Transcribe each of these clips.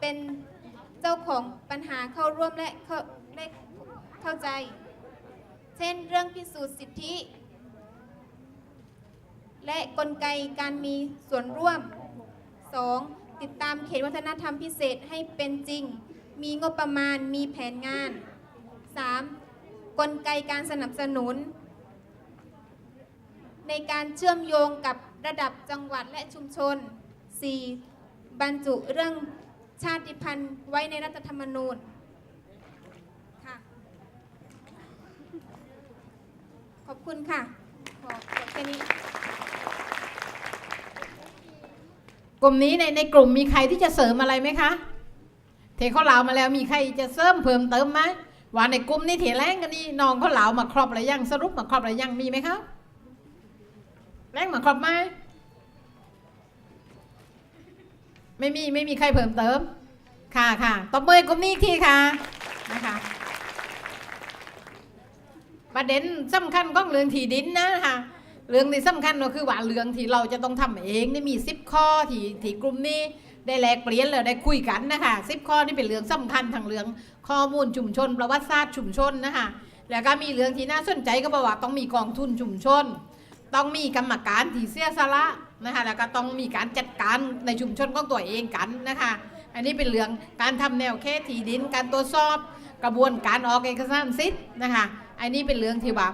เป็นเจ้าของปัญหาเข้าร่วมและเข้าและเข้าใจ เช่นเรื่องพิสูจน์สิทธิ และกลไกการมีส่วนร่วม 2. ติดตามเขตวัฒนธรรมพิเศษให้เป็นจริง มีงบประมาณมีแผนงาน 3. กลไกการสนับสนุน ในการเชื่อมโยงกับระดับจังหวัดและชุมชน 4. บรรจุเรื่อง ชาติพันธุ์ไว้ในรัฐธรรมนูญค่ะ ขอบคุณค่ะ ขอจบแค่นี้ กลุ่มนี้ในในกลุ่มมีใครที่จะเสริมอะไรไหมคะ เทเขาเหลามาแล้วมีใครจะเสริมเพิ่มเติมไหมว่าในกลุ่มนี้เทแรงกันนี่น้องเขาเหลามาครอบอะไรยังสรุปมาครอบอะไรยังมีไหมคะแรงมาครอบไหม ไม่มีไม่มีใครเพิ่มเติม ค่ะค่ะตบมือกลุ่มนี้อีกทีค่ะนะคะประเด็นสำคัญของเรื่องที่ดินนะคะเรื่องที่สำคัญก็คือว่าเรื่องที่เราจะต้องทำเองนี่มีสิบข้อที่ที่กลุ่มนี้ได้แลกเปลี่ยนเลยได้คุยกันนะคะสิบข้อนี่เป็นเรื่องสำคัญทางเรื่องข้อมูลชุมชน ประวัติศาสตร์ชุมชนนะคะแล้วก็มีเรื่องที่น่าสนใจก็บอกว่าต้องมีกองทุนชุมชน ต้องมีกรรมการที่เสียสละ นะคะแล้วก็ต้องมีการจัดการในชุมชนของตัวเองกันนะคะ อันนี้เป็นเรื่องการทำแนวเขตที่ดิน การตรวจสอบกระบวนการออกเอกสารสิทธิ์นะคะอันนี้เป็นเรื่องที่ว่า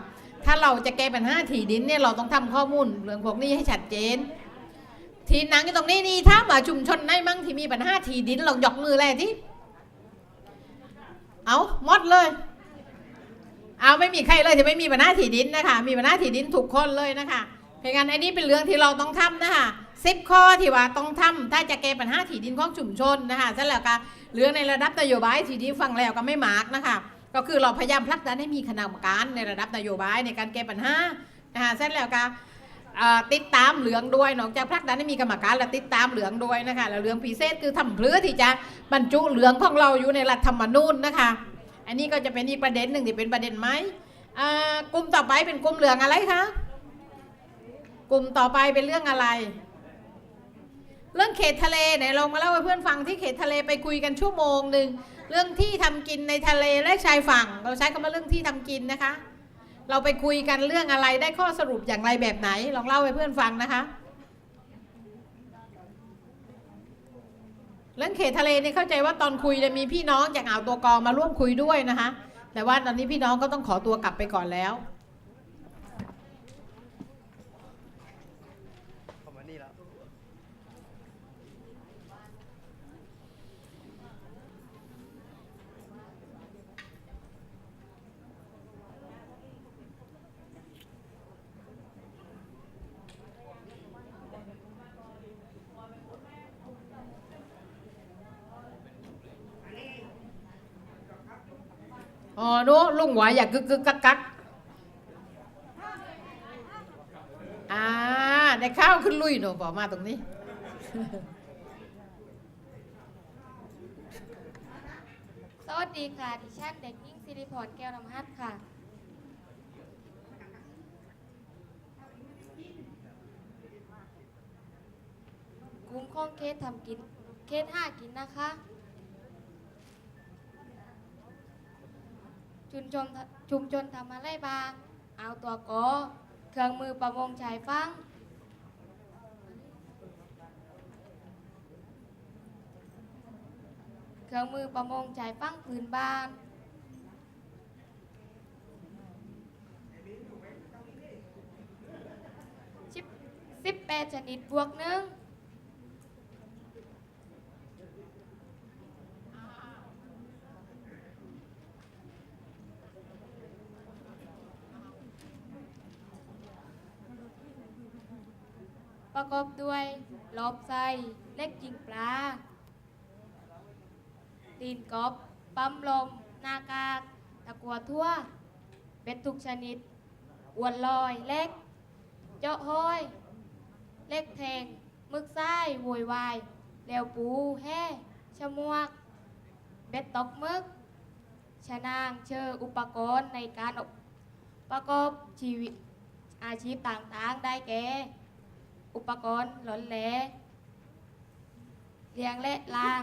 ถ้าเราจะแก้ปัญหาที่ดินเนี่ยเราต้องทำข้อมูลเรื่องพวกนี้ให้ชัดเจน ที่หนังอยู่ตรงนี้นี่ถ้ามาชุมชนไหนมั่งที่มีปัญหาที่ดินลองยกมือแลที่เอาหมดเลย เอาไม่มีใครเลยที่ไม่มีปัญหาที่ดินนะคะมีปัญหาที่ดินทุกคนเลยนะคะ เพราะงั้นอันนี้เป็นเรื่องที่เราต้องทำนะคะสิบข้อที่ว่าต้องทำถ้าจะแก้ปัญหาที่ดินของชุมชนนะคะเสร็จแล้วก็เรื่องในระดับนโยบายที่ดินฟังแล้วก็ไม่มากนะคะก็คือเราพยายามผลักดันให้มีคณะกรรมการในระดับนโยบายในการแก้ปัญหานะคะเสร็จแล้วก็ติดตามเหลืองด้วยนอกจากผลักดันให้มีกรรมการแล้วติดตามเหลืองด้วยนะคะแล้วเหลืองพิเศษคือทำเพื่อที่จะบรรจุเหลืองของเราอยู่ในรัฐธรรมนูญนะคะ อันนี้ก็จะเป็นอีกประเด็นหนึ่งที่เป็นประเด็นไหมกลุ่มต่อไปเป็นกลุ่มเหลืองอะไรคะ กลุ่มต่อไปเป็นเรื่องอะไร เรื่องเขตทะเลไหนลองมาเล่าให้เพื่อนฟังที่เขตทะเลไปคุยกันชั่วโมงหนึ่งเรื่องที่ทำกินในทะเลและชายฝั่ง เราใช้คำว่าเรื่องที่ทำกินนะคะ เราไปคุยกันเรื่องอะไรได้ข้อสรุปอย่างไรแบบไหน ลองเล่าให้เพื่อนฟังนะคะ เรื่องเขตทะเลเนี่ยเข้าใจว่าตอนคุยเนี่ยมีพี่น้องจากอ่าวตัวกอมาร่วมคุยด้วยนะคะ แต่ว่าตอนนี้พี่น้องก็ต้องขอตัวกลับไปก่อนแล้ว ผมมานี่แล้ว อ๋อนู้ลุงหวายอยากกึกกึกกักกักอ่าได้ข้าวขึ้นลุยหนูบอกมาตรงนี้ สวัสดีค่ะ ดิฉันเด็กหญิงสิริพรแก้วนำฮัทค่ะ กลุ่มข้องเคสทำกิน เคสห้ากินนะคะ ชุมชนชุมชนทำอะไรบ้างเอาตัวกอเครื่องมือประมงชายฟังเครื่องมือประมงชายฟังพื้นบ้านสิบสิบแปดชนิดบวกหนึ่ง ประกอบด้วยลอบไส้เล็กจิงปลาตีนกบปั๊มลมนากากตะกัวทั่วเป็ดทุกชนิดอวนลอยเล็ก เจาะห้อย เล็กแทงมึกไส้โวยวายเหลวปูแห่ชะมวก เบ็ดตกมึกชะนางเชออุปกรณ์ในการประกอบชีวิตอาชีพต่างๆได้แก่ อุปกรณ์หล่นแหลเลียงและลาง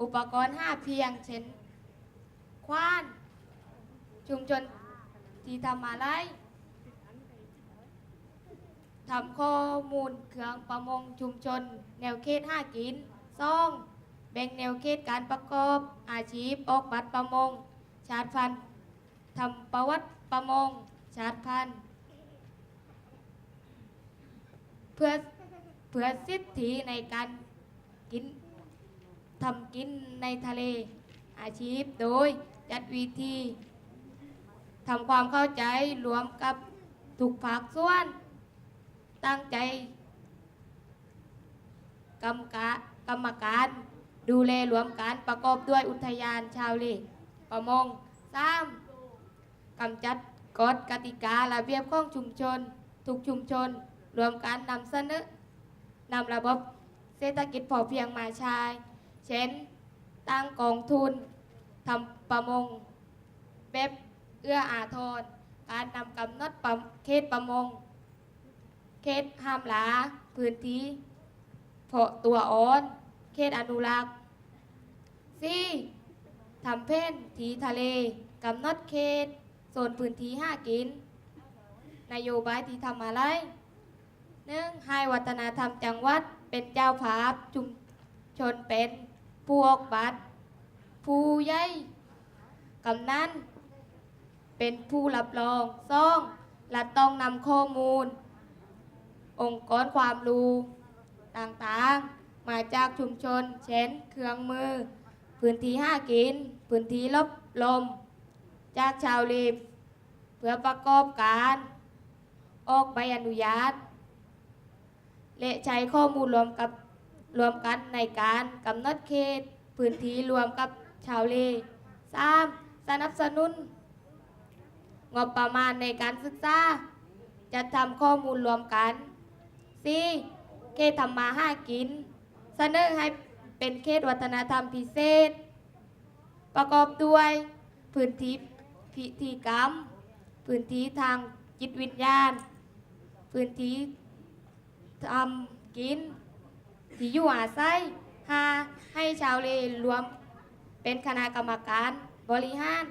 อุปกรณ์ห้าเพียง เช่น คว้าน ชุมชนที่ทำอะไรทำข้อมูลเครื่องประมงชุมชน แนวเขตห้ากินซ่องแบ่งแนวเขตการประกอบอาชีพออกบัตรประมง ชาติพันธุ์ทำประวัติประมง ชาติพันธุ์ เพื่อเพื่อสิทธิในการกินทำกินในทะเลอาชีพโดยจัดวิธีทำความเข้าใจรวมกับทุกภาคส่วน ตั้งใจกรรมกะกรรมการดูแลรวมการประกอบด้วยอุทยานชาวเลประมงสามกำจัดกฎกติการะเบียบของชุมชน ทุกชุมชน รวมการนำเสนอนำระบบเศรษฐกิจพอเพียงมาใช้เช่น ตั้งกองทุนทำประมงแบบเอื้ออาทร การนำกำหนดเขตประมง เขตห้ามหลา พื้นที่เพาะตัวอ่อน เขตอนุรักษ์สี่ทำเพ่นทีทะเลกำหนดเขตโซนพื้นที่ห้ากิน นโยบายที่ทำอะไร หนึ่องให้วัฒนธรรมจังหวัดเป็นเจ้าภาพชุมชนเป็นผู้ออกบัตรผู้ใหญ่กำนันเป็นผู้รับรองซ่องและต้องนำข้อมูล องค์กรความรู้ต่างๆ มาจากชุมชน เช่น เครื่องมือ พื้นที่ห้ากิน พื้นที่ลบลม จากชาวลีบเพื่อประกอบการ ออกใบอนุญาต และใช้ข้อมูลรวมกับรวมกันในการกำหนดเขตพื้นที่รวมกับชาวเลสามสนับสนุนงบประมาณในการศึกษาจะทำข้อมูลรวมกัน 4. เขตทำมาห้ากิน เสนอให้เป็นเขตวัฒนธรรมพิเศษ ประกอบด้วยพื้นที่พิธีกรรม พื้นที่ทางจิตวิญญาณ พื้นที่ ทำกิน ที่อยู่อาศัยหาให้ชาวเลรวมเป็นคณะกรรมการบริหาร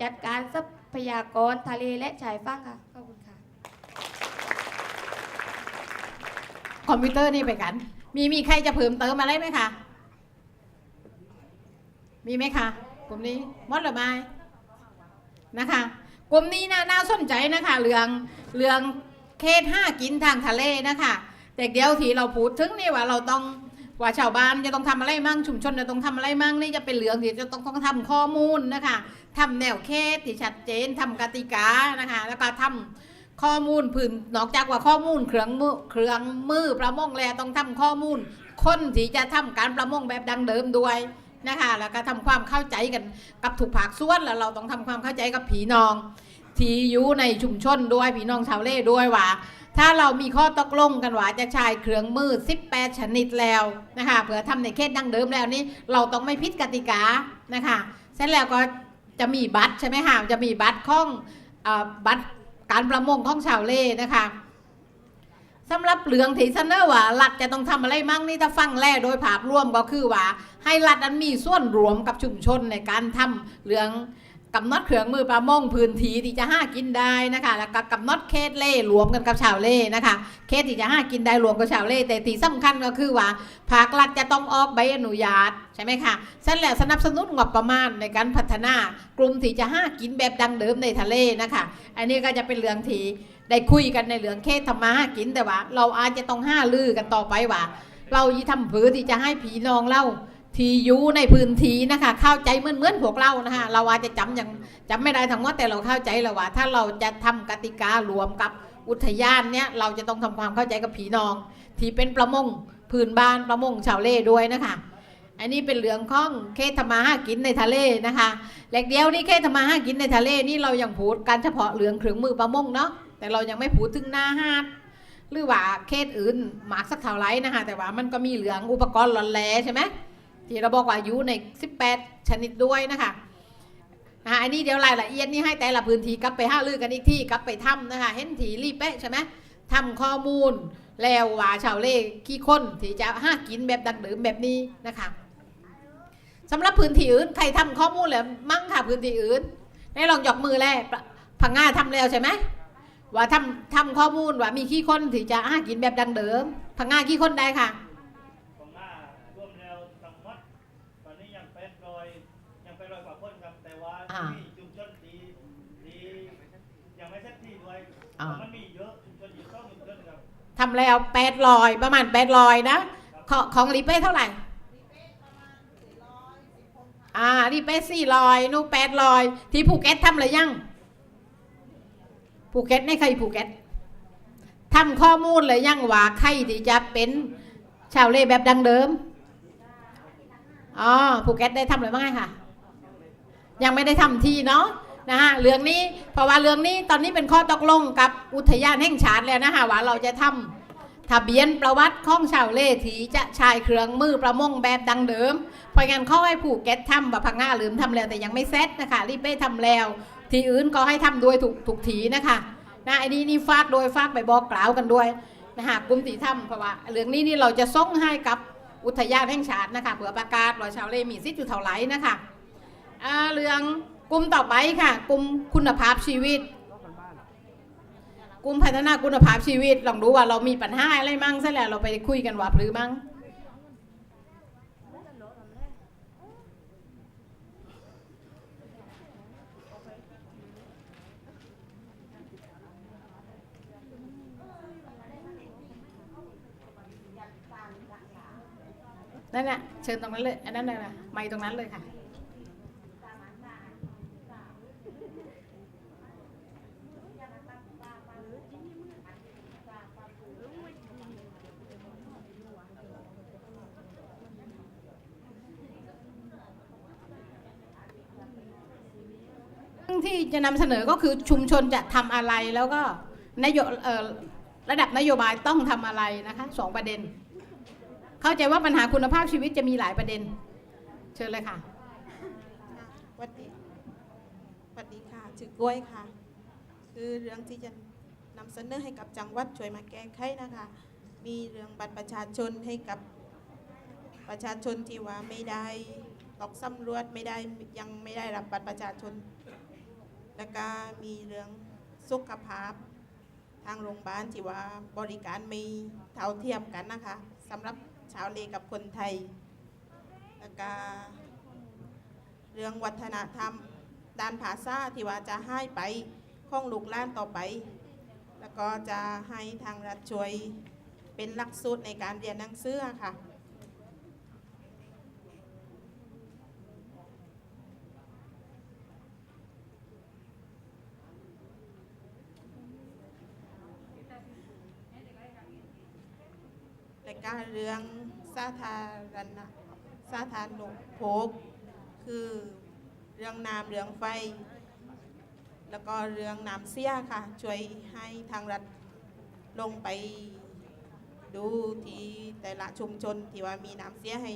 จัดการทรัพยากรทะเลและชายฝั่งค่ะขอบคุณค่ะ คอมพิวเตอร์นี่ไปกัน มีมีใครจะเพิ่มเติมอะไรไหมคะ มีไหมคะกลุ่มนี้มดหรือไม่นะคะ กลุ่มนี้น่าน่าสนใจนะคะเรื่องเรื่อง เขตห้ากินทางทะเลนะคะแต่เดี๋ยวทีเราพูดถึงนี่ว่าเราต้องว่าชาวบ้านจะต้องทำอะไรมั่งชุมชนจะต้องทำอะไรมั่งนี่จะเป็นเรื่องที่จะต้องต้องทำข้อมูลนะคะทำแนวเขตที่ชัดเจนทำกติกานะคะแล้วก็ทำข้อมูลพื้นนอกจากว่าข้อมูลเครื่องมือเครื่องมือประมงแล้วต้องทำข้อมูล คนที่จะทำการประมงแบบดังเดิมด้วยนะคะแล้วก็ทำความเข้าใจกันกับถูกภาคส่วนแล้วเราต้องทำความเข้าใจกับผีนอง ที่อยู่ในชุมชนด้วยพี่น้องชาวเล่ด้วยว่า ถ้าเรามีข้อตกลงกันว่าจะใช้เครื่องมือ 18 ชนิดแล้วนะคะเผื่อทำในเขตดังเดิมแล้วนี่เราต้องไม่พิดกติกานะคะเสร็จแล้วก็จะมีบัตรใช่ไหมคะจะมีบัตรข้องอบัตรการประมงของชาวเล่นะคะสำหรับเรืองที่เสนอว่ารัฐจะต้องทำอะไรมั่งนี่ถ้าฟังแล่โดยภาพรวมก็คือว่า ให้รัฐนั้นมีส่วนรวมกับชุมชนในการทำเรือง กำหนดเครื่องมือประมงพื้นที่ที่จะห้ากินได้นะคะ แล้วก็กำหนดเขตเล่รวมกันกับชาวเล่นะคะเขตที่จะห้ากินได้รวมกับชาวเล่แต่ที่สำคัญก็คือว่าภาครัฐจะต้องออกใบอนุญาตใช่ไหมคะเสร็จแล้วสนับสนุนงบประมาณในการพัฒนากลุ่มที่จะห้ากินแบบดังเดิมในทะเลนะคะ อันนี้ก็จะเป็นเรื่องที่ได้คุยกันในเรื่องเขตธรรมาหากินแต่ว่า เราอาจจะต้องห้าลือกันต่อไปว่า เรายีทำผือที่จะให้ผีน้องเล่า ที่อยู่ในพื้นที่นะคะเข้าใจเหมือนเหมือนพวกเรานะคะเราอาจจะจำอย่างจำไม่ได้ทั้งหมดแต่เราเข้าใจแล้วว่า ถ้าเราจะทำกติการวมกับอุทยานเนี้ยเราจะต้องทำความเข้าใจกับผีนอง ที่เป็นประมงพื้นบ้านประมงชาวเล่ด้วยนะคะ อันนี้เป็นเรื่องข้องเขตธรรมาหากินในทะเลนะคะแหลกเดียวนี่เขตธรรมาหากินในทะเลนี่เรายังพูดการเฉพาะเรื่องเครื่องมือประมงเนาะแต่เรายังไม่พูดถึงหน้าหาดหรือว่าเขตอื่นหมากสักเท่าไรนะคะแต่ว่ามันก็มีเหลืองอุปกรณ์หลอนแลใช่ไหม ที่เราบอกว่าอายู่ใน 18 ชนิดด้วยนะคะอันนี้เดี๋ยวรายละเอียดนี่ให้แต่ละพื้นที่กลับไปห้าลือกันอีกที่กลับไปทำนะคะเห็นถีรีเป๊ะใช่ไหมทำข้อมูลแล้วว่าชาวเล่ขี้ค้นที่จะห้ากินแบบดังเดิมแบบนี้นะคะสำหรับพื้นที่อื่นใครทำข้อมูลแล้วมั่งค่ะพื้นที่อื่นได้ลองยกมือแล้วพังงาทำแล้วใช่ไหมว่าทำทำข้อมูลว่ามีขี้คนที่จะห้ากินแบบดังเดิมพังงาขี้คนได้ค่ะ ของหน้ารวมแล้วทั้งหมดตอนนี้ ยังเป็นรอยยังเป็นรอยกว่าคนครับ แต่ว่าอ่ามีชุมชนที่ที่ยังไม่เสร็จที่ด้วยอ่ามันมีเยอะชุมชนอยู่ต้องชุมชนครับทำแล้วแปดลอยประมาณแปดลอยนะ ของของรีเป้เท่าไหร่อ่ารีเป้สี่ลอยนูแปดลอยที่ภูเก็ตทำอะไรยังภูเก็ตในใครภูเก็ตทำข้อมูลเลยยังว่าใครที่จะเป็นชาวเล่แบบดังเดิม อ๋อภูเก็ตได้ทำอะไรบ้างค่ะยังไม่ได้ทำที่เนาะนะฮะเรื่องนี้เพราะว่าเรื่องนี้ตอนนี้เป็นข้อตกลงกับอุทยานแห่งชาติแล้วนะคะว่าเราจะทำทะเบียนประวัติของชาวเล่ที่จะใช้เครื่องมือประมงแบบดังเดิมเพราะงั้นเขาให้ผูกเก็ตทำแบบพังงาลืมทำแล้วแต่ยังไม่เซ็ตนะคะรีบไปทำแล้ว ที่อื่นก็ให้ทำด้วยถูกถูกทีนะคะนะไอันนี้นี่ฝากโดยฝากไปบอกกล่าวกันด้วยนะคะกลุ่มที่ทำเพราะว่าเรื่องนี้นี่เราจะส่งให้กับ อุทยานแห่งชาตินะคะเผื่อประกาศว่าชาวเล่มีสิทธิ์อยู่เท่าไหร่นะคะเรื่องกลุ่มต่อไปค่ะ กลุ่มคุณภาพชีวิต กลุ่มพัฒนาคุณภาพชีวิตลองดูว่าเรามีปัญหาอะไรมั่งซะแล้วเราไปคุยกันว่าหรือมั่ง นั่นแหละเชิญตรงนั้นเลยอันนั้นเลยนะไม่ตรงนั้นเลยค่ะเรื่องที่จะนำเสนอก็คือชุมชนจะทำอะไรแล้วก็นโยระดับนโยบายต้องทำอะไรนะคะสองประเด็น เข้าใจว่าปัญหาคุณภาพชีวิตจะมีหลายประเด็น เชิญเลยค่ะสวัสดีสวัสดีค่ะชื่อกล้วยค่ะ คือเรื่องที่จะนำเสนอให้กับจังหวัดช่วยมาแก้ไขนะคะ มีเรื่องบัตรประชาชนให้กับประชาชนที่ว่าไม่ได้ตอกสำรวจไม่ได้ยังไม่ได้รับบัตรประชาชน แล้วก็มีเรื่องสุขภาพทางโรงพยาบาลที่ว่าบริการไม่เท่าเทียมกันนะคะสำหรับ ชาวเลกับคนไทยแล้วก็เรื่องวัฒนธรรมด้านภาษาที่ว่าจะให้ไปข้องลูกล้านต่อไป แล้วก็จะให้ทางรัฐช่วยเป็นหลักสูตรในการเรียนหนังสือค่ะและก็เรื่อง สาธารณะสาธารณูปโภคคือเรื่องน้ำเรื่องไฟ แล้วก็เรื่องน้ำเสียค่ะ ช่วยให้ทางรัฐลงไปดูที่แต่ละชุมชนที่ว่ามีน้ำเสียให้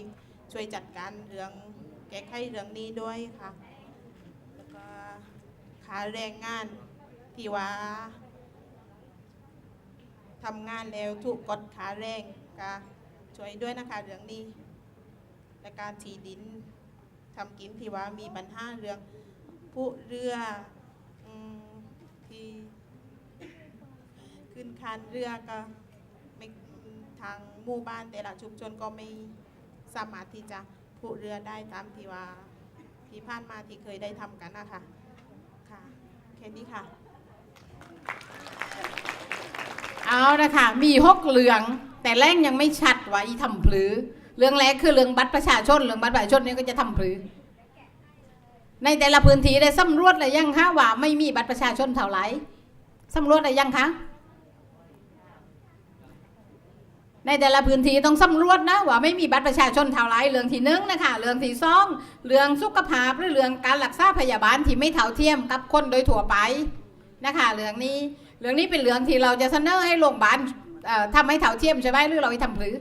ช่วยจัดการเรื่องแก้ไขเรื่องนี้ด้วยค่ะ แล้วก็ค่าแรงงานที่ว่าทำงานแล้วถูกกดขาแรงก็ ช่วยด้วยนะคะเรื่องนี้และการที่ดินทำกินที่ว่ามีปัญหาเรื่องผู้เรืออที่ขึ้นคานเรือก็ไม่ทางหมู่บ้านแต่ละชุมชนก็ไม่สามารถที่จะผู้เรือได้ตามที่ว่าที่ผ่านมาที่เคยได้ทำกันนะคะค่ะแค่นี้ค่ะ เอานะคะมีหกเหลือง แต่แรงยังไม่ชัด ว่าอีทำพลือ เรื่องแรกคือเรื่องบัตรประชาชน เรื่องบัตรประชาชนนี่ก็จะทำพลือ ในแต่ละพื้นที่ได้สำรวจอะไรยังคะว่าไม่มีบัตรประชาชนเท่าไหร่สำรวจอะไรยังคะในแต่ละพื้นที่ต้องสำรวจนะว่าไม่มีบัตรประชาชนเท่าไรเรื่องที่หนึ่งนะคะเรื่องที่สองเรื่องสุขภาพหรือเรื่องการรักษาพยาบาลที่ไม่เท่าเทียมกับคนโดยทั่วไปนะคะเรื่องนี้เรื่องนี้เป็นเรื่องที่เราจะเสนอให้โรงพยาบาลทำให้เท่าเทียมใช่ไหมหรือเราไปทำผือ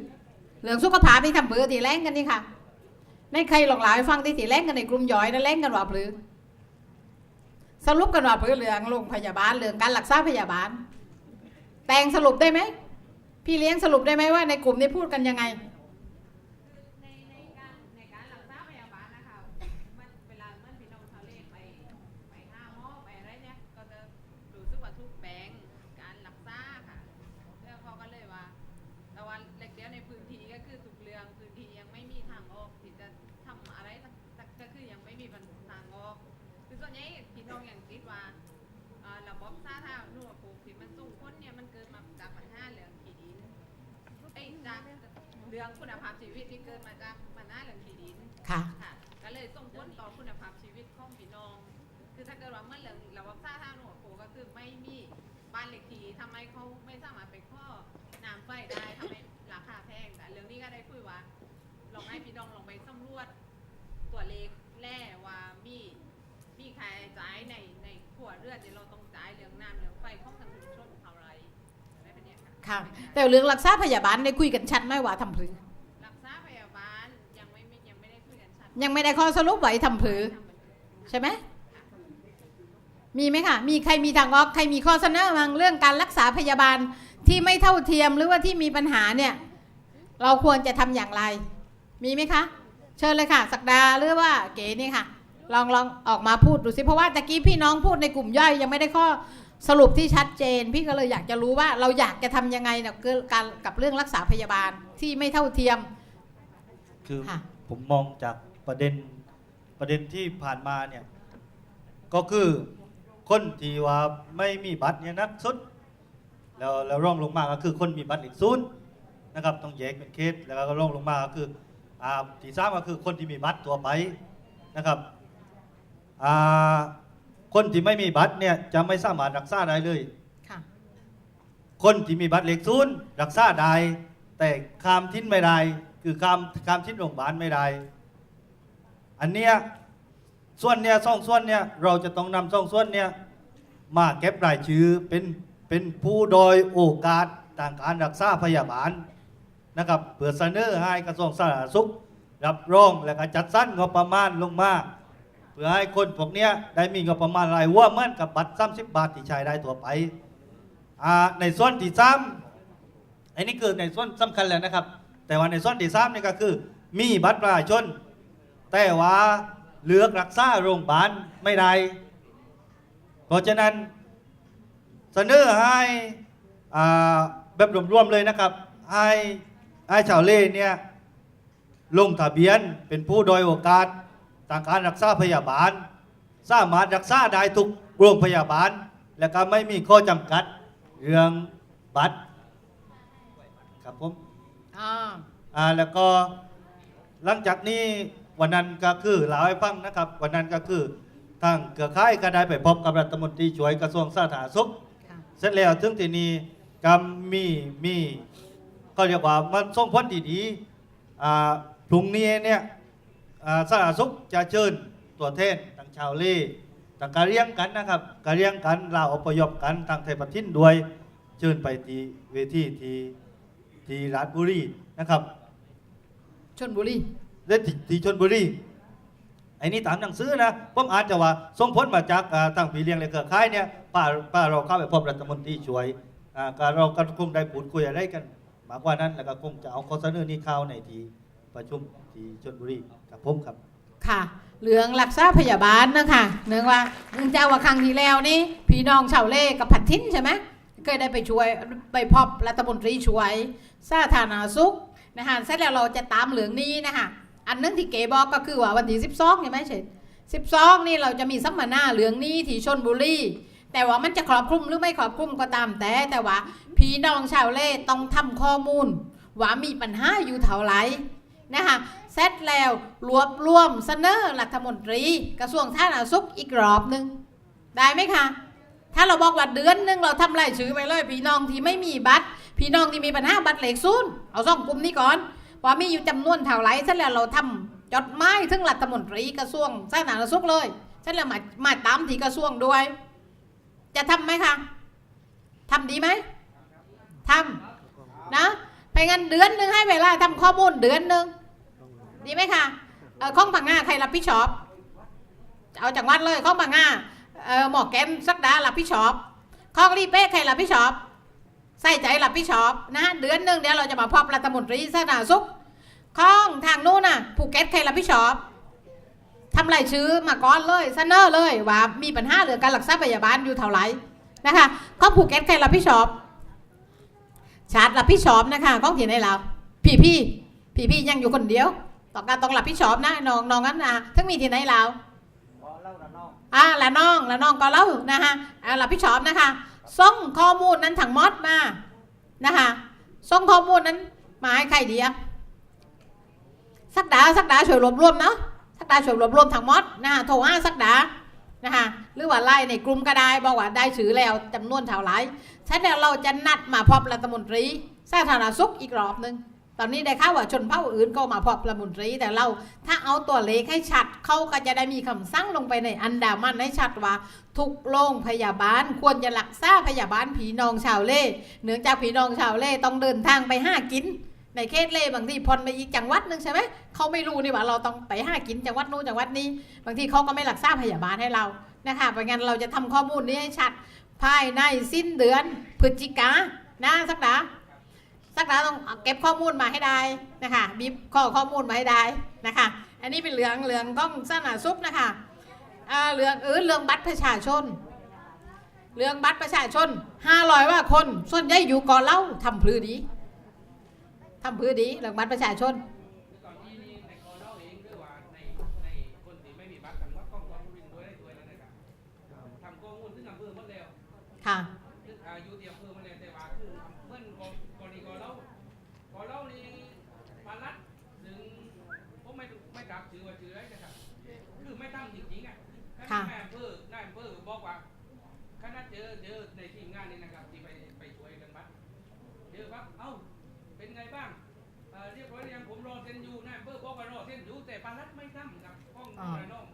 เรื่องสุขภาพที่ทำผือที่แรงกันนี่ค่ะในใครหลอกหลายฟังที่ที่แรงกันในกลุ่มย่อยนั่นแรงกันว่าผือสรุปกันว่าผือเรื่องโรงพยาบาลเรื่องการรักษาพยาบาล แต่งสรุปได้ไหมพี่เลี้ยงสรุปได้ไหมว่าในกลุ่มนี้พูดกันยังไงในในการในการรักษาพยาบาลนะคะ ส่วนใหญ่พี่น้องอย่างคิดว่าเอ่อระบบสาธารณูปโภคที่มันส่งผลเนี่ยมันเกิดมาจากปัญหาเรื่องที่ดินไอ้ยจากเรื่องคุณภาพชีวิตที่เกิดมาจากปัญหาเรื่องที่ดิน ค่ะ ค่ะก็เลยส่งผลต่อคุณภาพชีวิตของพี่น้อง คือถ้าเกิดว่าเมื่อเรื่องระบบสาธารณูปโภคก็คือไม่มีบ้านเลขที่ทำไมเขาไม่สามารถไปข้อน้ำไฟได้ทำไมราคาแพงแต่เรื่องนี้ก็ได้คุยว่าลองให้พี่น้องลองไปสำรวจตัวเลขแร่ว่ามีมีค่าใช้จ่ายในในครัว เรือนที่เราต้องจ่ายเรื่องน้ำเรื่องไฟของทางชุมชนเท่าไหรอะไรแบบเนี้ยค่ะค่ะ แต่เรื่องรักษาพยาบาลได้คุยกันชัดไหมว่าทำพลือรักษาพยาบาลยังไม่ไม่ยังไม่ได้คุยกันชัดยังไม่ได้ข้อสรุปไว้ทำพลือใช่ไหมมีไหมคะมีใครมีทางออกใครมีข้อเสนอบ้างเรื่องการรักษาพยาบาลที่ไม่เท่าเทียมหรือว่าที่มีปัญหาเนี่ย เราควรจะทำอย่างไร มีไหมคะ เชิญเลยค่ะ สักดาหรือว่าเก๋นี่ค่ะ ลองลองออกมาพูดดูสิเพราะว่าตะกี้พี่น้องพูดในกลุ่มย่อยยังไม่ได้ข้อสรุปที่ชัดเจน พี่ก็เลยอยากจะรู้ว่าเราอยากจะทำยังไงเนี่ยคือการกับเรื่องรักษาพยาบาลที่ไม่เท่าเทียม คือค่ะผมมองจากประเด็นประเด็นที่ผ่านมาเนี่ยก็คือคนที่ว่าไม่มีบัตรเนี่ยนักสุดแล้วแล้วร่องลงมาก็คือคนมีบัตรหลิศูนย์นะครับต้องแยกเป็นเคสแล้วก็ร่องลงมาก็คืออ่าที่สามก็คือคนที่มีบัตรตัวไปนะครับอ่า คนที่ไม่มีบัตรเนี่ยจะไม่สามารถรักษาได้เลยค่ะคนที่มีบัตรเหล็กศูนย์รักษาได้ แต่ข้ามทิ้นไม่ได้ คือข้ามข้ามทิ้นโรงพยาบาลไม่ได้ อันเนี้ยส่วนเนี้ยสองส่วนเนี้ยเราจะต้องนำสองส่วนเนี้ยมาเก็บรายชื่อเป็นเป็นผู้โดยโอกาสทางการรักษาพยาบาลนะครับเพื่อเสนอให้กระทรวงสาธารณสุข รับรองและก็จัดสรรงบประมาณลงมาเพื่อให้คนพวกเนี้ยได้มีงบประมาณรายหัว่าเหมือนกับบัตร30 บาทที่ใช้ได้ทั่วไปอ่าในส่วนที่สามอันนี้คือในส่วนสำคัญแล้วนะครับ แต่ว่าในส่วนที่สามนี่ก็คือ มีบัตรประชาชน แต่ว่าเลือกรักษาโรงพยาบาลไม่ได้ เพราะฉะนั้นเสนอให้อ่าแบบรวมๆเลยนะครับ ให้ให้ชาวเล่เนี่ยลงทะเบียนเป็นผู้โดยโอกาส ทางการรักษาพยาบาล สามารถรักษาได้ทุกโรงพยาบาล และก็ไม่มีข้อจำกัดเรื่องบัตรครับผมอ่าอ่าแล้วก็หลังจากนี้วันนั้นก็คือเล่าให้ฟังนะครับ วันนั้นก็คือทางเครือข่ายก็ได้ไปพบกับรัฐมนตรีช่วยกระทรวงสาธารณสุขค่ะเสร็จแล้วถึงที่นี้ก็มีมีก็เรียกว่ามันส่งผลดีๆอ่าพรุ่งนี้เนี่ยอ่า สาธารณสุขจะเชิญตัวแทนทางชาวเล่ทางการเรียงกันนะครับการเรียงกันลาอพยพกันทางไทยปทินด้วยเชิญไปที่เวทีที่ที่ราชบุรีนะครับชนบุรีและที่ที่ชนบุรีไอ้นี่ตามหนังสือนะผมอาจจะว่าส่งผลมาจากอ่าทางผีเลี้ยงและเครือข่ายเนี่ยป้าป้าเราเข้าไปพบรัฐมนตรีช่วยอ่าก็เราก็คงได้พูดคุยอะไรกันมากกว่านั้นแล้วก็คงจะเอาข้อเสนอนี้เข้าในที่ ประชุมที่ชนบุรีกับผมครับ ค่ะเหลืองรักษาพยาบาลนะคะเนื่องว่าเนื่องจากว่าครั้งที่แล้วนี่พี่น้องชาวเล่กับผัดทิ้นใช่ไหมเคยได้ไปช่วยไปพบรัฐมนตรีช่วยสาธารณสุขนะคะเสร็จแล้วเราจะตามเหลืองนี้นะคะอันนึงที่เก๋บอกก็คือว่าวันที่12ใช่ไหมเฉย12นี่เราจะมีสัมมนาเหลืองนี้ที่ชนบุรีแต่ว่ามันจะครอบคลุมหรือไม่ครอบคลุมก็ตาม แต่แต่ว่าพี่น้องชาวเล่ต้องทำข้อมูล ว่ามีปัญหาอยู่เท่าไหร่ นะคะเสร็จแล้วรวบรวมเสนอรัฐมนตรีกระทรวงสาธารณสุขอีกรอบหนึ่งได้ไหมคะ ถ้าเราบอกว่าเดือนหนึ่งเราทำรายชื่อไปเลย พี่น้องที่ไม่มีบัตร พี่น้องที่มีปัญหาบัตรเหล็กศูนเอาสองกลุ่มนี้ก่อนว่ามีอยู่จำนวนเท่าไหร่เสร็จแล้วเราทำจดหมายถึงรัฐมนตรีกระทรวงสาธารณสุขเลยเสร็จแล้วมามาตามที่กระทรวงด้วย จะทำไหมคะทำดีไหมทำนะไปงั้นเดือนหนึ่งให้เวลาทำข้อมูลเดือนหนึ่ง ดีไหมคะเออข้องผังงาใครรับผิดชอบ เอาจังหวัดเลยข้องผังงาเออหมอกแกนสักดารับผิดชอบข้องรีเป้ใครรับผิดชอบ ใส่ใจรับผิดชอบนะเดือนหนึ่งเดี๋ยวเราจะมาพบรัฐมนตรีสาธารณสุขข้องทางนู้นน่ะภูเก็ตใครรับผิดชอบทำรายชื่อมาก่อนเลยเสนอเลยว่ามีปัญหาเรื่องการรักษาพยาบาลอยู่เท่าไหร่นะคะข้องภูเก็ตใครรับผิดชอบชาร์จรับผิดชอบนะคะข้องที่ไหนเราพี่พี่พี่พี่ยังอยู่คนเดียว ต้องการต้องรับผิดชอบนะน้องน้องนั้นนะทั้งมีที่ไหนเราอ่าละน้องละน้องก็เล่านะคะอ่ารับผิดชอบนะคะส่งข้อมูลนั้นถังมอดมานะคะส่งข้อมูลนั้นมาให้ใครดีอะสักดาสักดาช่วยรวบรวมเนาะสักดาช่วยรวบรวมถังมอดนะคะโทรห้าสักดานะคะหรือว่าไล่ในกลุ่มก็ได้บอกว่าได้ถือแล้วจำนวนเท่าไหร่ใช่แล้วเราจะนัดมาพบรัฐมนตรีสาธารณสุขอีกรอบหนึ่ง ตอนนี้ได้ข่าวว่าชนเผ่าอื่นก็มาพบรัฐมนตรีแต่เราถ้าเอาตัวเลขให้ชัดเขาก็จะได้มีคำสั่งลงไปในอันดามันให้ชัดว่า ทุกโรงพยาบาลควรจะรักษาพยาบาลผีนองชาวเล่เนื่องจากผีนองชาวเล่ต้องเดินทางไปห้ากินในเขตเล่บางทีพรไปอีกจังหวัดหนึ่งใช่ไหมเขาไม่รู้นี่ว่าเราต้องไปห้ากินจังหวัดนู้นจังหวัดนี้ บางทีเขาก็ไม่รักษาพยาบาลให้เรานะคะเพราะงั้นเราจะทำข้อมูลนี้ให้ชัดภายในสิ้นเดือนพฤศจิกานะสักดา สักดาต้องเอาเก็บข้อมูลมาให้ได้นะคะบีบข้อข้อมูลมาให้ได้นะคะ อันนี้เป็นเหลืองเหลืองต้องสนาสุขนะคะอ่าเหลืองเออเหลืองบัตรประชาชนเรื่องบัตรประชาชน500ว่าคนส่วนใหญ่อยู่ก่อเล่าทำพื้นดีทำพื้นดีเรื่องบัตรประชาชนตอนนี้นี่ในคอ รัดไม่ทำครับห้องอ๋อระนอง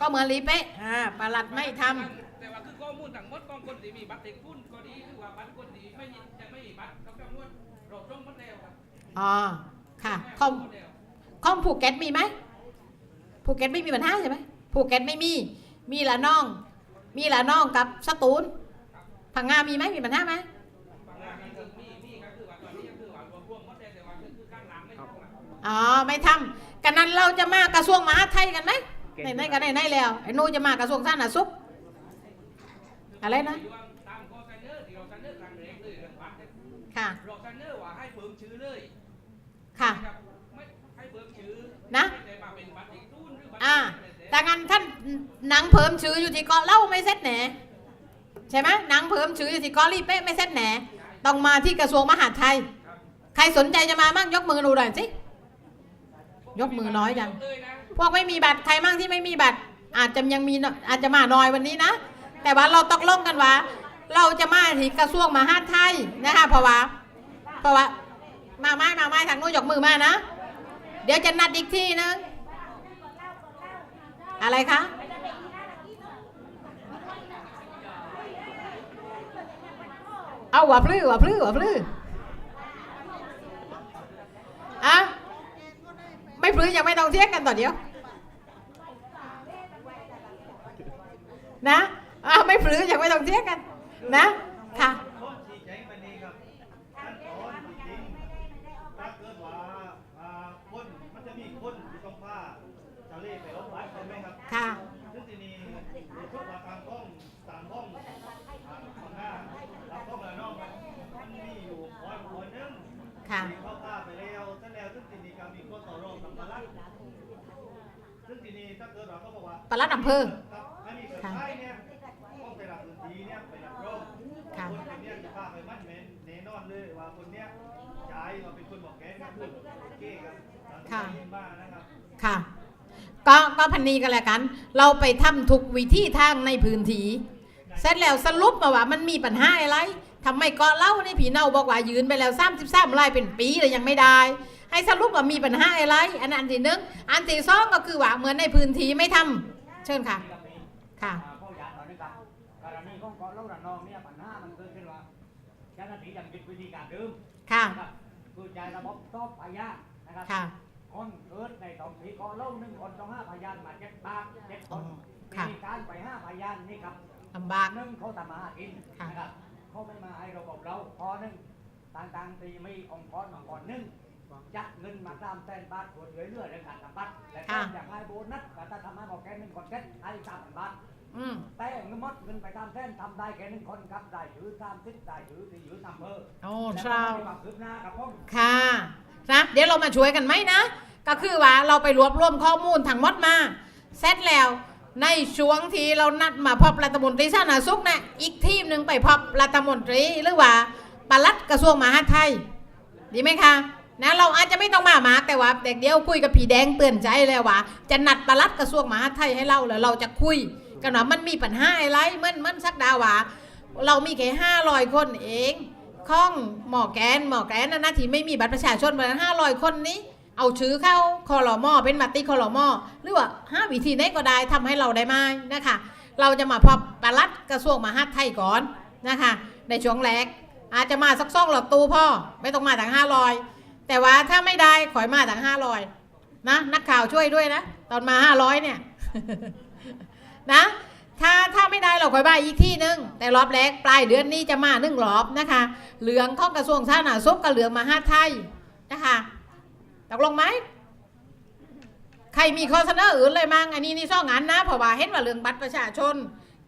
ก็เหมือนลีเป๊ะอ่าปลัดไม่ทแต่ว่าคือข้อมูลทั้งหมดของคนที่มีบัตรเด็กทุนก็ดีหรือว่าบัตรคนที่ไม่มียังไม่มีบัตรเขาจำนวนรอบตรงหมดแล้วครับำอ๋อ ค่ะคอมหมดแล้วคอมภูเก็ตมีไหมภูเก็ตไม่มีปัญหาใช่ไหมภูเก็ตไม่มี มีละน้อง มีละน้องกับสตูลพังงามีไหมมีปัญหาไหม อะอ๋อไม่ทำกันนั้นเราจะมากระทรวงมหาดไทยกันไหมในในกันในในแล้วไอ้หนูจะมากระทรวงสาธารณสุข อะไรนะอยู่ว่าตามข้อเสนอที่เราเสนอครั้งแรกเลยเรื่องบัตรเนี่ยค่ะเราเสนอว่าให้เพิ่มชื่อเลยค่ะนะครับไม่ให้เพิ่มชื่อนะไม่ได้มาเป็นบัตรเด็กทุนหรือบัตรอ่าอะไรแต่แต่งั้นท่านหนังเพิ่มชื่ออยู่ที่เกาะเล่าไม่เซ็ตแหนใช่ไหมหนังเพิ่มชื่ออยู่ที่เกาะรีเป๊ะไม่เซ็ตแหนต้องมาที่กระทรวงมหาดไทย ใครสนใจจะมามั่งยกมือดูหน่อยสิ ยกมือน้อยจังเลยนะพวกไม่มีบัตรใครมั่งที่ไม่มีบัตร อาจจะยังมีน้อยอาจจะมาน้อยวันนี้นะ แต่ว่าเราตกลงกันว่า เราจะมาที่กระทรวงมหาดไทยนะคะเพราะว่าเพราะว่ามาไม้มาไม้ทางนู้นยกมือมานะ เดี๋ยวจะนัดอีกทีนึงอะไรคะเอาหัวพลื้อหัวพลื้อหัวพลื้ออะ ไม่พลื้อยังไม่ต้องเที่ยงกันต่อเดียว นะอ่าไม่พลื้อยังไม่ต้องเที่ยงกัน นะค่ะ รับตามที่ได้ยินมานะครับค่ะก็ก็พันนีกันแหละกัน เราไปทำทุกวิธีทางในพื้นที่เสร็จแล้วสรุปมาว่ามันมีปัญหาอะไร ทำไมเกาะเล่าในผีเน่าบอกว่ายืนไปแล้วสามสิบสามไร่เป็นปีเลยยังไม่ได้ ให้สรุปว่ามีปัญหาอะไร อันนั้นอันที่หนึ่งอันที่สองก็คือว่าเหมือนในพื้นที่ไม่ทำเชิญค่ะ ค่ะเข้าอยางตอนนี้ครับกรณีของเกาะเล่าระนองเนี่ยปัญหามันเกิดขึ้นว่าเจ้าหน้าที่ยังยึดวิธีการเดิมค่ะนะครับคือใจระบบตอบพยานนะครับค่ะคนเกิดในท้องที่เกาะเล่าหนึ่งคนต้องห้าพยานมาเจ็ดปากเจ็ดคอ๋อนค่ะมีการไปห้าพยานนี่ครับลำบากหนึ่งเขาทำมาหากินค่ะนะครับ เขาไม่มาให้ระบบเราพอหนึ่งต่างๆที่มีองค์กรองค์กรหนึ่งจัดเงินมาตามแสนบาทตัวเรื่อยๆในการทำบัตรและก็อยากให้โบนัสก็จะทำให้บอกแกหนึ่งคนเก็ตให้สามพันบาทอืมแต่เงินมดเงินไปตามเส้นทำได้แค่หนึ่งคนครับได้ถือตามทิศได้ถือที่ถือตามเบอร์โอ้แล้วเช้าก็มีความคืบหน้ากับผมค่ะนะเดี๋ยวเรามาช่วยกันไหมนะ ก็คือว่าเราไปรวบรวมข้อมูลทั้งหมดมาเสร็จแล้ว ในช่วงที่เรานัดมาพบรัฐมนตรีสาธารณสุขนะอีกทีมหนึ่งไปพบรัฐมนตรีหรือว่าปลัดกระทรวงมหาดไทย ดีไหมคะนะเราอาจจะไม่ต้องมาหมากแต่ว่าเด็กเดียวคุยกับผีแดงเตือนใจเลยว่า จะนัดปลัดกระทรวงมหาดไทยให้เราแล้วเราจะคุยกันว่ามันมีปัญหาอะไรมันมันสักดาว่าเรามีแค่ห้าร้อยคนเองข้องหมอแกนหมอแกนนะนะที่ไม่มีบัตรประชาชนมาห้าร้อยคนนี้ เอาชื่อเข้าคอรมอเป็นมติคอรมอหรือว่าห้าวิธีไหนก็ได้ทำให้เราได้มานะคะ เราจะมาพบปลัดกระทรวงมหาดไทยก่อนนะคะ ในช่วงแรก อาจจะมาสักซองหลอดตู้พ่อไม่ต้องมาถึงห้าร้อยแต่ว่าถ้าไม่ได้ขอยมาถึงห้าร้อยนะนักข่าวช่วยด้วยนะ ตอนมาห้าร้อยเนี่ยนะถ้าถ้าไม่ได้เราคอยบ้าอีกที่นึง แต่รอบแรกปลายเดือนนี้จะมาหนึ่งรอบนะคะ เหลืองข้องกระทรวงสาธารณสุขกับเหลืองมาหาไทยนะคะ ตกลงไหมใครมีข้อเสนออื่นเลยมั้งอันนี้นี่ซ่องงานนะเพราะว่าเห็นว่าเรื่องบัตรประชาชน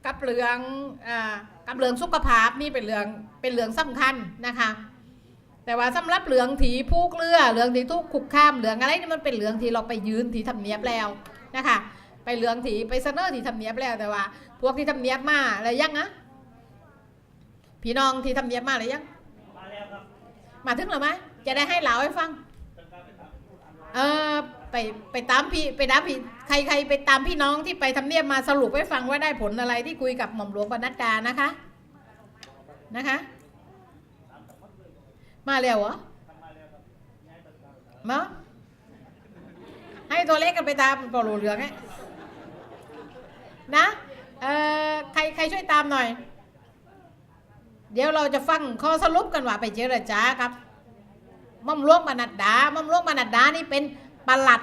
กับเรื่องอ่ากับเรื่องสุขภาพนี่เป็นเรื่องเป็นเรื่องสำคัญนะคะ แต่ว่าสำหรับเรื่องถีผู้เกลือเรื่องที่ทุกขุกข้ามเรื่องอะไรนี่มันเป็นเรื่องที่เราไปยืนที่ทำเนียบแล้วนะคะ ไปเรื่องที่ไปเสนอที่ทำเนียบแล้วแต่ว่า พวกที่ทำเนียบมาอะไรยังนะพี่น้องที่ทำเนียบมาอะไรยังมาแล้วครับมาถึงหรือไหมจะได้ให้เล่าให้ฟัง เออไปไปตามพี่ไปตามพี่ใครใครไปตามพี่น้องที่ไปทำเนียบมาสรุปให้ฟังว่าได้ผลอะไรที่คุยกับหม่อมหลวงปนัดดานะคะนะคะ มาแล้วเหรอมาให้ตัวเล็กกันไปตามปอลูเหลืองไงนะเออใครใครช่วยตามหน่อย เดี๋ยวเราจะฟังข้อสรุปกันว่าไปเจรจาครับ ม่อมหลวงบรรณัดดาม่อมหลวงบรรณัดดานี่เป็นปลัด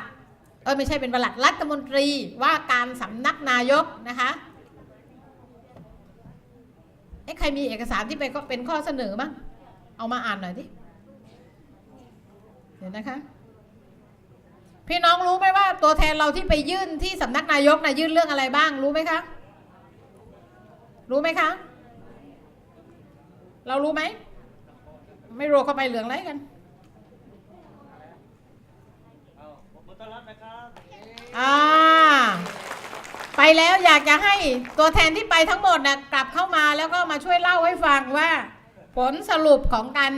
เออไม่ใช่เป็นปลัดรัฐมนตรีว่าการสำนักนายกนะคะเอ๊ะใครมีเอกสารที่เป็นข้อเป็นข้อเสนอบ้างเอามาอ่านหน่อยดิเดี๋ยวนะคะ พี่น้องรู้ไหมว่าตัวแทนเราที่ไปยื่นที่สำนักนายกนะยื่นเรื่องอะไรบ้างรู้ไหมคะ รู้ไหมคะ เรารู้ไหม ไม่รู้เข้าไปเหลืองไรกัน อ่าไปแล้วอยากจะให้ตัวแทนที่ไปทั้งหมดนะกลับเข้ามาแล้วก็มาช่วยเล่าให้ฟังว่า ผลสรุปของการ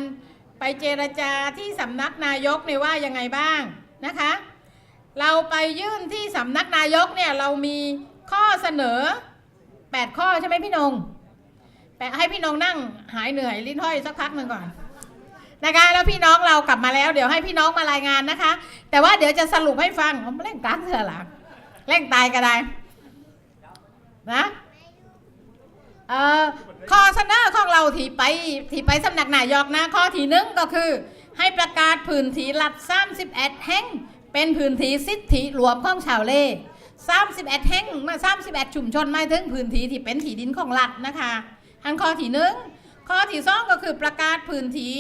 ไปเจรจาที่สำนักนายกเนี่ยว่ายังไงบ้างนะคะ เราไปยื่นที่สำนักนายกเนี่ยเรามีข้อเสนอ 8 ข้อใช่ไหมพี่นงแปะให้พี่นงนั่งหายเหนื่อยลิ้นห้อยสักพักหนึ่งก่อน นะคะ แล้วพี่น้องเรากลับมาแล้ว เดี๋ยวให้พี่น้องมารายงานนะคะ แต่ว่าเดี๋ยวจะสรุปให้ฟังผมเล่นการเถอะหลังเล่นตายก็ได้นะเอ่อข้อเสนอของเราที่ไปที่ไปสำนักนายกนะข้อที่หนึ่งก็คือ ให้ประกาศพื้นที่รัฐ31แห่งเป็นพื้นที่สิทธิรวมของชาวเล่31แห่งมา31ชุมชนหมายถึงพื้นที่ที่เป็นที่ดินของรัฐนะคะอันข้อที่หนึ่งข้อที่สองก็คือประกาศพื้นที่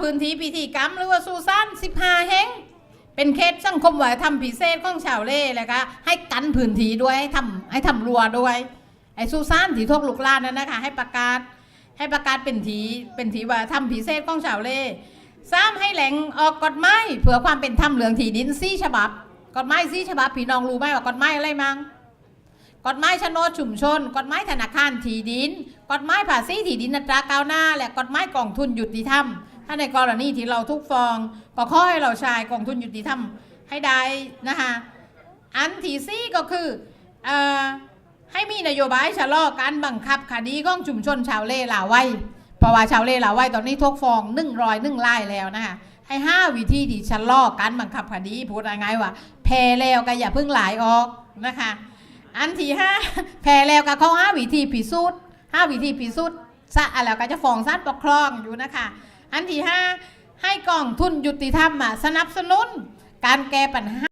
พื้นที่พิธีกรรมหรือว่าสุสาน15แห่งเป็นเขตสังคมวัฒนธรรมพิเศษของชาวเล่แล้วก็ให้กันพื้นที่ด้วยให้ทำให้ทำรัวด้วยไอ้สุสานที่ทกลุกลานนั้นนะคะให้ประกาศให้ประกาศเป็นทีเป็นทีว่าทำพิเศษของชาวเล่สร้างให้แหล่งออกกฎหมายเผื่อความเป็นธรรมเหลืองที่ดินซี่ฉบับกฎหมายซี่ฉบับพี่น้องรู้ไหมว่ากฎหมายอะไรมั้งกฎหมายโนดชุมชนกฎหมายธนาคารที่ดินกฎหมายภาษีที่ดินอัตราก้าวหน้า และกฎหมายกองทุนยุติธรรม ถ้าในกรณีที่เราทุกฟองก็ขอให้เราใช้กองทุนยุติธรรมให้ได้นะคะอันที่สี่ก็คืออให้มีนโยบายชะลอการบังคับคดีของชุมชนชาวเล่ลาไว้เพราะว่าชาวเล่ลาไว้ตอนนี้ทุกฟองหนึ่งรอยหนึ่งไล่แล้วนะคะให้ห้าวิธีที่ชะลอการบังคับคดีพูดง่ายๆว่าแพ้แล้วก็อย่าเพิ่งหลายออกนะคะอันที่ห้าแพ้แล้วก็เขาห้าวิธีพิสูจน์ห้าวิธีพิสูจน์ซะแล้วก็จะฟ้องศาลปกครองอยู่นะคะ อันที่ห้าให้กองทุนยุติธรรมสนับสนุนการแก้ปัญหา